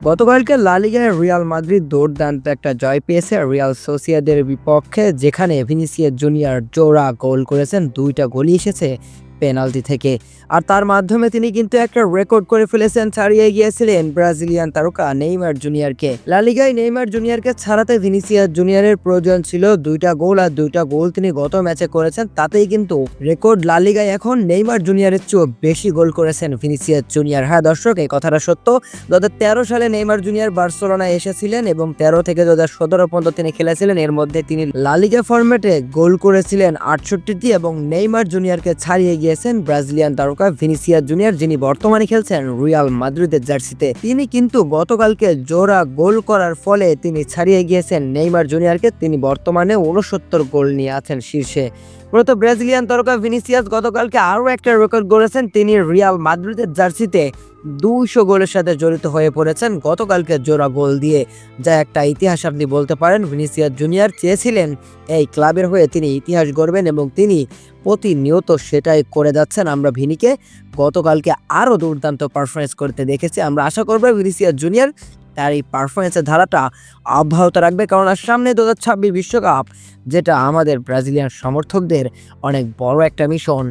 গতকালকে লালিগায় Real Madrid দুর্দান্ত একটা জয় পেয়েছে। রিয়াল সোসিয়াদের বিপক্ষে যেখানে ভিনিসিয়া জুনিয়র জোড়া গোল করেছেন, দুইটা গোলই এসেছে। পেনাল্টি থেকে। আর তার মাধ্যমে তিনি কিন্তু একটা রেকর্ড করে ফেলেছেন, ছাড়িয়ে গিয়েছিলেন ব্রাজিলিয়ান তারকা নেইমার জুনিয়রকে। লালিগায় নেইমার জুনিয়রকে ছাড়াতে ভিনিসিয়াস জুনিয়রের প্রয়োজন ছিল দুইটা গোল আর দুইটা গোল তিনি গত ম্যাচে করেছেন, তাতেই কিন্তু রেকর্ড লালিগায় এখন নেইমার জুনিয়রের চেয়েও বেশি গোল করেছেন ভিনিসিয়াস জুনিয়র। হ্যাঁ দর্শক, এই কথাটা সত্য। দু তেরো সালে নেইমার জুনিয়র বার্সেলোনায় এসেছিলেন এবং তেরো থেকে দু হাজার সতেরো পর্যন্ত তিনি খেলেছিলেন। এর মধ্যে তিনি লালিগা ফরম্যাটে গোল করেছিলেন আটষট্টিটি এবং নেইমার জুনিয়রকে ছাড়িয়ে গিয়েছেন ব্রাজিলিয়ান তারকা ভিনিসিয়া জুনিয়র, যিনি বর্তমানে খেলছেন রিয়াল মাদ্রিদের জার্সিতে। তিনি কিন্তু গতকালকে জোড়া গোল করার ফলে তিনি ছাড়িয়ে গিয়েছেন। নেইমার জুনিয়রকে তিনি বর্তমানে উনসত্তর গোল নিয়ে আছেন শীর্ষে। মূলত ব্রাজিলিয়ান তারকা ভিনিসিয়াস গতকালকে আরও একটা রেকর্ড গড়েছেন। তিনি রিয়াল মাদ্রিদের জার্সিতে দুইশো গোলের সাথে জড়িত হয়ে পড়েছেন। গতকালকে জোড়া গোল দিয়ে যা একটা ইতিহাস আপনি বলতে পারেন, ভিনিসিয়াস জুনিয়র চেয়েছিলেন এই ক্লাবের হয়ে তিনি ইতিহাস গড়বেন এবং তিনি প্রতিনিয়ত সেটাই করে যাচ্ছেন। আমরা ভিনিকে গতকালকে আরও দুর্দান্ত পারফরমেন্স করতে দেখেছি। আমরা আশা করব ভিনিসিয়াস জুনিয়র তার এই পারফরমেন্সের ধারাটা অব্যাহত রাখবে। কারণ আর সামনে দু হাজার বিশ্বকাপ, যেটা আমাদের ব্রাজিলিয়ান সমর্থকদের অনেক বড় একটা মিশন।